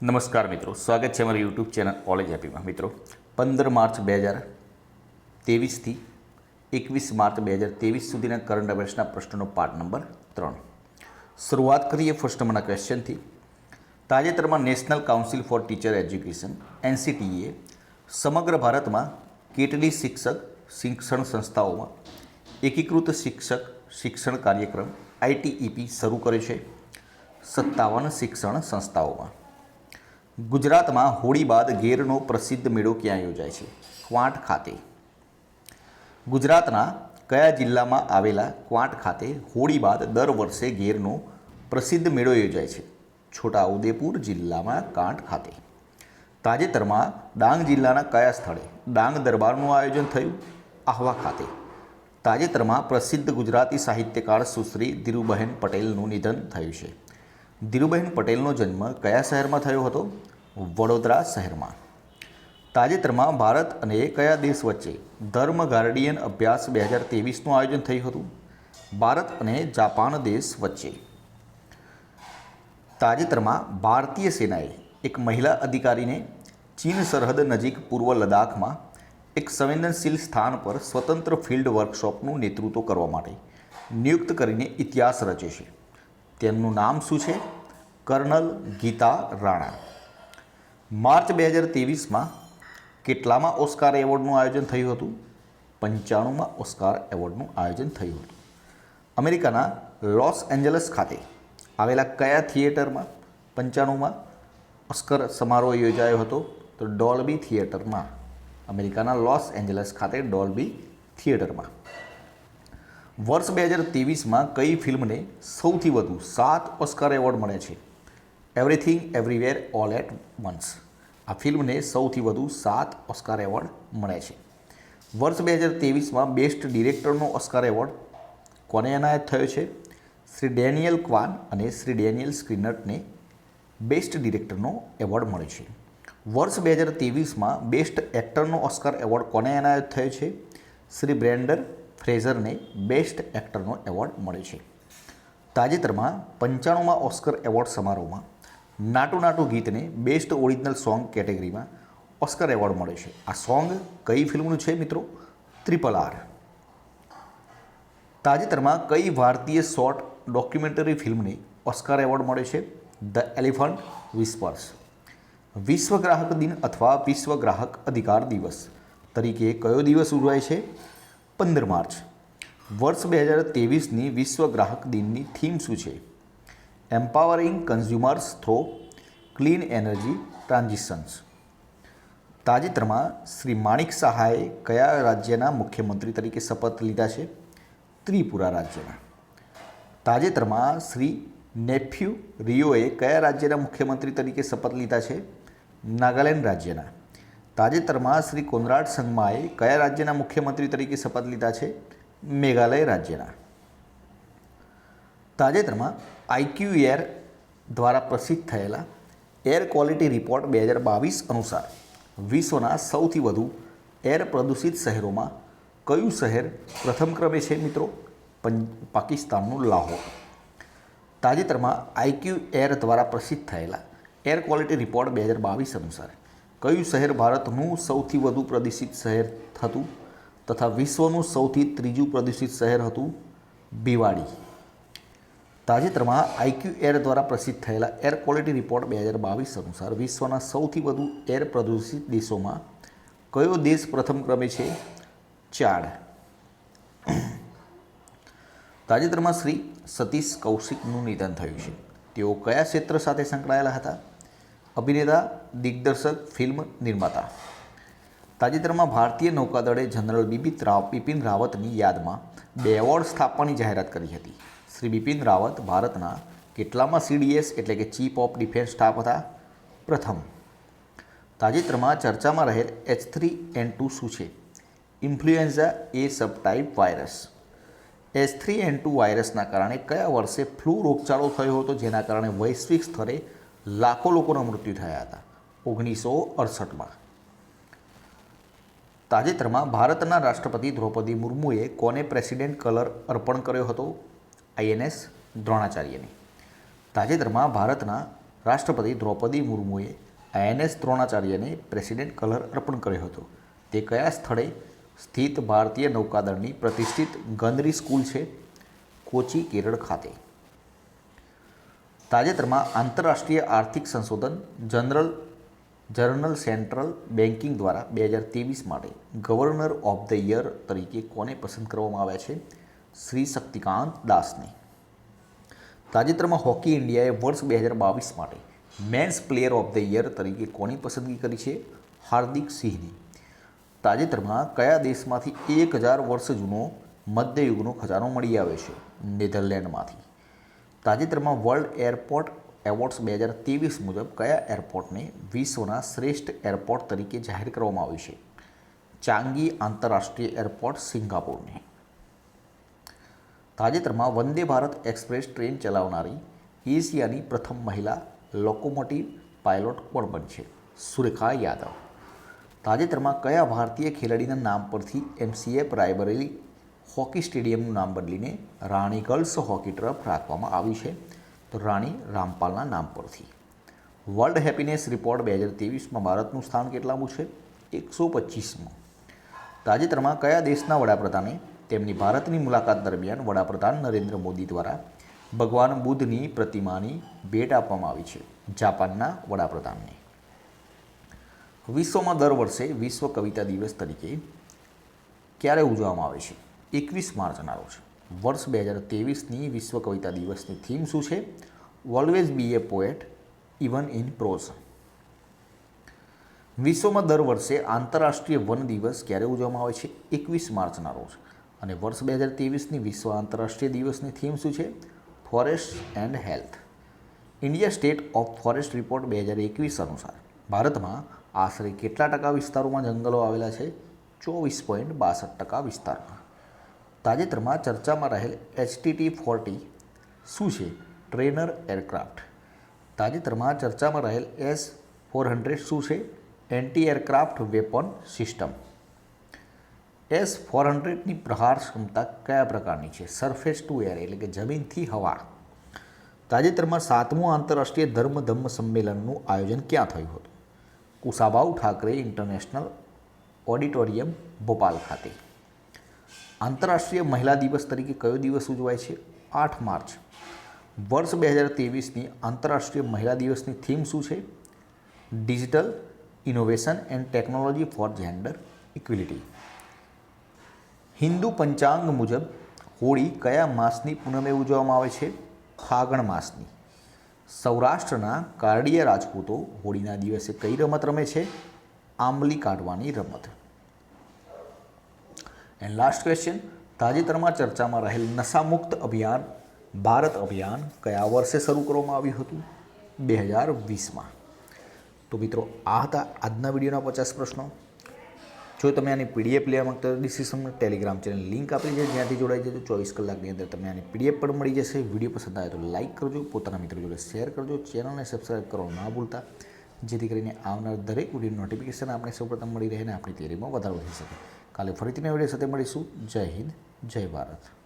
નમસ્કાર મિત્રો, સ્વાગત છે મારી યુટ્યુબ ચેનલ કોલેજ હેપીમાં મિત્રો, પંદર માર્ચ બે હજાર ત્રેવીસથી એકવીસ માર્ચ બે હજાર ત્રેવીસ સુધીના કરંટ અફેર્સના પ્રશ્નોનો પાર્ટ નંબર ત્રણ. શરૂઆત કરીએ ફર્સ્ટ નંબરના ક્વેશ્ચનથી તાજેતરમાં national council for teacher education N C T E સમગ્ર ભારતમાં કેટલી શિક્ષક શિક્ષણ સંસ્થાઓમાં એકીકૃત શિક્ષક શિક્ષણ કાર્યક્રમ આઈટીઈપી શરૂ કરે છે? સત્તાવન શિક્ષણ સંસ્થાઓમાં. ગુજરાતમાં હોળી બાદ ગેરનો પ્રસિદ્ધ મેળો ક્યાં યોજાય છે? ક્વાંટ ખાતે. ગુજરાતના કયા જિલ્લામાં આવેલા ક્વાંટ ખાતે હોળી બાદ દર વર્ષે ગેરનો પ્રસિદ્ધ મેળો યોજાય છે? છોટાઉદેપુર જિલ્લામાં કાંઠ ખાતે. તાજેતરમાં ડાંગ જિલ્લાના કયા સ્થળે ડાંગ દરબારનું આયોજન થયું? આહવા ખાતે. તાજેતરમાં પ્રસિદ્ધ ગુજરાતી સાહિત્યકાર સુશ્રી ધીરુબહેન પટેલનું નિધન થયું છે. ધીરુબહેન પટેલનો જન્મ કયા શહેરમાં થયો હતો? વડોદરા શહેરમાં. તાજેતરમાં ભારત અને કયા દેશ વચ્ચે ધર્મ ગાર્ડિયન અભ્યાસ બે હજાર ત્રેવીસનું આયોજન થયું હતું? ભારત અને જાપાન દેશ વચ્ચે. તાજેતરમાં ભારતીય સેનાએ એક મહિલા અધિકારીને ચીન સરહદ નજીક પૂર્વ લદ્દાખમાં એક સંવેદનશીલ સ્થાન પર સ્વતંત્ર ફિલ્ડ વર્કશોપનું નેતૃત્વ કરવા માટે નિયુક્ત કરીને ઇતિહાસ રચે છે. તેમનું નામ શું છે? કર્નલ ગીતા રાણા. માર્ચ બે હજાર ત્રેવીસમાં કેટલામાં ઓસ્કાર એવોર્ડનું આયોજન થયું હતું? પંચાણુંમાં ઓસ્કાર એવોર્ડનું આયોજન થયું હતું. અમેરિકાના લોસ એન્જલસ ખાતે આવેલા કયા થિયેટરમાં? પંચાણુંમાં ઓસ્કર સમારોહ યોજાયો હતો તો ડોલ્બી થિયેટરમાં. અમેરિકાના લોસ એન્જલસ ખાતે ડોલ્બી થિયેટરમાં. વર્ષ બે હજાર ત્રેવીસમાં કઈ ફિલ્મને સૌથી વધુ સાત ઓસ્કાર એવોર્ડ મળે છે? Everything everywhere all at once આ ફિલ્મને સૌથી વધુ સાત ઓસ્કાર એવોર્ડ મળે છે. વર્ષ બે હજાર ત્રેવીસમાં બેસ્ટ ડિરેક્ટરનો ઓસ્કાર એવોર્ડ કોને એનાયત થયો છે? શ્રી ડેનિયલ ક્વાન અને શ્રી ડેનિયલ સ્ક્રીનટને બેસ્ટ ડિરેક્ટરનો એવોર્ડ મળે છે. વર્ષ બે હજાર ત્રેવીસમાં બેસ્ટ એક્ટરનો ઓસ્કાર એવોર્ડ કોને એનાયત થયો છે? શ્રી બ્રેન્ડર ફ્રેઝરને બેસ્ટ એક્ટરનો એવોર્ડ મળે છે. તાજેતરમાં પંચાણુંમાં ઓસ્કર એવોર્ડ સમારોહમાં નાટુ નાટુ ગીતને બેસ્ટ ઓરિજિનલ સોંગ કેટેગરીમાં ઓસ્કર એવોર્ડ મળે છે. આ સોંગ કઈ ફિલ્મનું છે મિત્રો? Triple R. તાજેતરમાં કઈ ભારતીય શોર્ટ ડોક્યુમેન્ટરી ફિલ્મને ઓસ્કાર એવોર્ડ મળે છે? The elephant whispers. વિશ્વ ગ્રાહક દિન અથવા વિશ્વ ગ્રાહક અધિકાર દિવસ. તરીકે કયો દિવસ ઉજવાય છે? પંદર માર્ચ. વર્ષ બે હજાર ત્રેવીસની વિશ્વ ગ્રાહક દિનની થીમ શું છે? Empowering consumers through clean energy transitions તાજેતરમાં શ્રી માણિક સહાયે કયા રાજ્યના મુખ્યમંત્રી તરીકે શપથ લીધા છે? ત્રિપુરા રાજ્યના. તાજેતરમાં શ્રી નેફ્યુ રિયોએ કયા રાજ્યના મુખ્યમંત્રી તરીકે શપથ લીધા છે? નાગાલેન્ડ રાજ્યના. તાજેતરમાં શ્રી કોનરાડ સંગમાએ કયા રાજ્યના મુખ્યમંત્રી તરીકે શપથ લીધા છે? મેઘાલય રાજ્યના. તાજેતરમાં આઈક્યુ એર દ્વારા પ્રસિદ્ધ થયેલા એર ક્વોલિટી રિપોર્ટ બે હજાર બાવીસ અનુસાર વિશ્વના સૌથી વધુ એર પ્રદૂષિત શહેરોમાં કયું શહેર પ્રથમ ક્રમે છે મિત્રો? પાકિસ્તાનનું લાહોર. તાજેતરમાં આઈક્યુ એર દ્વારા પ્રસિદ્ધ થયેલા એર ક્વોલિટી રિપોર્ટ બે હજાર બાવીસ અનુસાર કયું શહેર ભારતનું સૌથી વધુ પ્રદૂષિત શહેર હતું તથા વિશ્વનું સૌથી ત્રીજું પ્રદૂષિત શહેર હતું ભિવાડી? તાજેતરમાં આઈક્યુ એર દ્વારા પ્રસિદ્ધ થયેલા એર ક્વોલિટી રિપોર્ટ બે હજાર બાવીસ અનુસાર વિશ્વના સૌથી વધુ એર પ્રદૂષિત દેશોમાં કયો દેશ પ્રથમ ક્રમે છે? ચાડ. તાજેતરમાં શ્રી સતીશ કૌશિકનું નિધન થયું છે. તેઓ કયા ક્ષેત્ર સાથે સંકળાયેલા હતા? અભિનેતા, દિગ્દર્શક, ફિલ્મ નિર્માતા. તાજેતરમાં ભારતીય નૌકાદળે જનરલ બિપિન રાવ બિપિન રાવતની યાદમાં બે એવોર્ડ સ્થાપવાની જાહેરાત કરી હતી. શ્રી બિપિન રાવત ભારતના કેટલામાં સીડીએસ એટલે કે ચીફ ઓફ ડિફેન્સ સ્ટાફ હતા? પ્રથમ. તાજેતરમાં ચર્ચામાં રહેલ એચ થ્રી એન ટુ શું છે? Influenza A subtype virus. H three N two વાયરસના કારણે કયા વર્ષે ફ્લૂ રોગચાળો થયો હતો જેના કારણે વૈશ્વિક સ્તરે લાખો લોકોના મૃત્યુ થયા હતા. ઓગણીસો અડસઠમાં. તાજેતરમાં ભારતના રાષ્ટ્રપતિ દ્રૌપદી મુર્મુએ કોને પ્રેસિડેન્ટ કલર અર્પણ કર્યો હતો? આઈએનએસ દ્રોણાચાર્યને. તાજેતરમાં ભારતના રાષ્ટ્રપતિ દ્રૌપદી મુર્મુએ આઈએનએસ દ્રોણાચાર્યને પ્રેસિડેન્ટ કલર અર્પણ કર્યો હતો. તે કયા સ્થળે સ્થિત ભારતીય નૌકાદળની પ્રતિષ્ઠિત ગંદરી સ્કૂલ છે? કોચી કેરળ ખાતે. તાજેતરમાં આંતરરાષ્ટ્રીય આર્થિક સંશોધન જનરલ, જર્નલ સેન્ટ્રલ બેન્કિંગ દ્વારા બે હજાર ત્રેવીસ માટે ગવર્નર ઓફ ધ યર તરીકે કોને પસંદ કરવામાં આવ્યા છે? શ્રી શક્તિકાંત દાસને. તાજેતરમાં હોકી ઇન્ડિયાએ વર્ષ બે હજાર બાવીસ માટે men's player of the year તરીકે કોની પસંદગી કરી છે? હાર્દિક સિંહની. તાજેતરમાં કયા દેશમાંથી એક હજાર વર્ષ જૂનો મધ્યયુગનો ખજાનો મળી આવ્યો છે? નેધરલેન્ડમાંથી. તાજેતરમાં વર્લ્ડ એરપોર્ટ એવોર્ડ્સ બે હજાર ત્રેવીસ મુજબ કયા એરપોર્ટને વિશ્વના શ્રેષ્ઠ એરપોર્ટ તરીકે જાહેર કરવામાં આવ્યું છે? ચાંગી આંતરરાષ્ટ્રીય એરપોર્ટ સિંગાપોરને. તાજેતરમાં વંદે ભારત એક્સપ્રેસ ટ્રેન ચલાવનારી એશિયાની પ્રથમ મહિલા લોકોમોટિવ પાયલોટ કોણ બનશે? સુરેખા યાદવ. તાજેતરમાં કયા ભારતીય ખેલાડીના નામ પરથી એમસીએ રાયબરેલી હોકી સ્ટેડિયમનું નામ બદલીને રાણી ગર્લ્સ હોકી ટ્રફ રાખવામાં આવી છે. તો રાણી રામપાલના નામ પરથી. વર્લ્ડ હેપીનેસ રિપોર્ટ બે હજાર ત્રેવીસમાં ભારતનું સ્થાન કેટલામું છે? એકસો પચીસમાં. તાજેતરમાં કયા દેશના વડાપ્રધાને તેમની ભારતની મુલાકાત દરમિયાન વડાપ્રધાન નરેન્દ્ર મોદી દ્વારા ભગવાન બુદ્ધની પ્રતિમાની ભેટ આપવામાં આવી છે, જાપાનના વડાપ્રધાનને? વિશ્વમાં દર વર્ષે વિશ્વ કવિતા દિવસ તરીકે ક્યારે ઉજવવામાં આવે છે? એકવીસ માર્ચના રોજ વર્ષ બે હજાર ત્રેવીસની વિશ્વ કવિતા દિવસની થીમ શું છે? Always be a poet even in prose વિશ્વમાં દર વર્ષે આંતરરાષ્ટ્રીય વન દિવસ ક્યારે ઉજવવામાં આવે છે? એકવીસ માર્ચના રોજ અને વર્ષ બે હજાર ત્રેવીસની વિશ્વ આંતરરાષ્ટ્રીય દિવસની થીમ શું છે? Forest and health India state of forest report બે હજાર એકવીસ અનુસાર ભારતમાં આશરે કેટલા ટકા વિસ્તારોમાં જંગલો આવેલા છે? ચોવીસ પોઈન્ટ બાસઠ ટકા વિસ્તારમાં. તાજેતરમાં ચર્ચામાં રહેલ એચટીટી ફોર્ટી શું છે? ટ્રેનર એરક્રાફ્ટ તાજેતરમાં ચર્ચામાં રહેલ એસ ફોર હંડ્રેડ શું છે? Anti aircraft weapon system S four હંડ્રેડની પ્રહાર ક્ષમતા કયા પ્રકારની છે? સરફેસ ટુ એર એટલે કે જમીનથી હવા. તાજેતરમાં સાતમું આંતરરાષ્ટ્રીય ધર્મ ધમ્મ સંમેલનનું આયોજન ક્યાં થયું હતું? કુસાબાઉ ઠાકરે ઇન્ટરનેશનલ ઓડિટોરિયમ ભોપાલ ખાતે. આંતરરાષ્ટ્રીય મહિલા દિવસ તરીકે કયો દિવસ ઉજવાય છે? આઠ માર્ચ. વર્ષ બે હજાર ત્રેવીસની આંતરરાષ્ટ્રીય મહિલા દિવસની થીમ શું છે? Digital innovation and technology for gender equality. Hindu પંચાંગ મુજબ હોળી કયા માસની પૂનમે ઉજવવામાં આવે છે? ફાગણ માસની. સૌરાષ્ટ્રના કારડીયા રાજપૂતો હોળીના દિવસે કઈ રમત રમે છે? આંબલી કાઢવાની રમત. એન્ડ લાસ્ટ ક્વેશ્ચન તાજેતરમાં ચર્ચામાં રહેલ નશામુક્ત અભિયાન, ભારત અભિયાન કયા વર્ષે શરૂ કરવામાં આવ્યું હતું? બે હજાર વીસમાં તો મિત્રો, આ હતા આજના વિડીયોના પચાસ પ્રશ્નો. જો તમે આની પીડીએફ લેવા માગતા હોય ડિસ્ક્રિપ્શનમાં ટેલિગ્રામ ચેનલ લિંક આપી છે, જ્યાંથી જોડાઈ જજો. ચોવીસ કલાકની અંદર તમને આની પીડીએફ પણ મળી જશે. વીડિયો પસંદ આવે તો લાઇક કરજો, પોતાના મિત્રો જોડે શેર કરજો, ચેનલને સબસ્ક્રાઈબ કરવાનું ના ભૂલતા, જેથી કરીને આવનાર દરેક વીડિયો નોટિફિકેશન આપણે સૌપ્રથમ મળી રહે અને આપણી તૈયારીમાં વધારો થઈ શકે. કાલે ફરીથી નવી સાથે મળીશું. જય હિન્દ જય ભારત.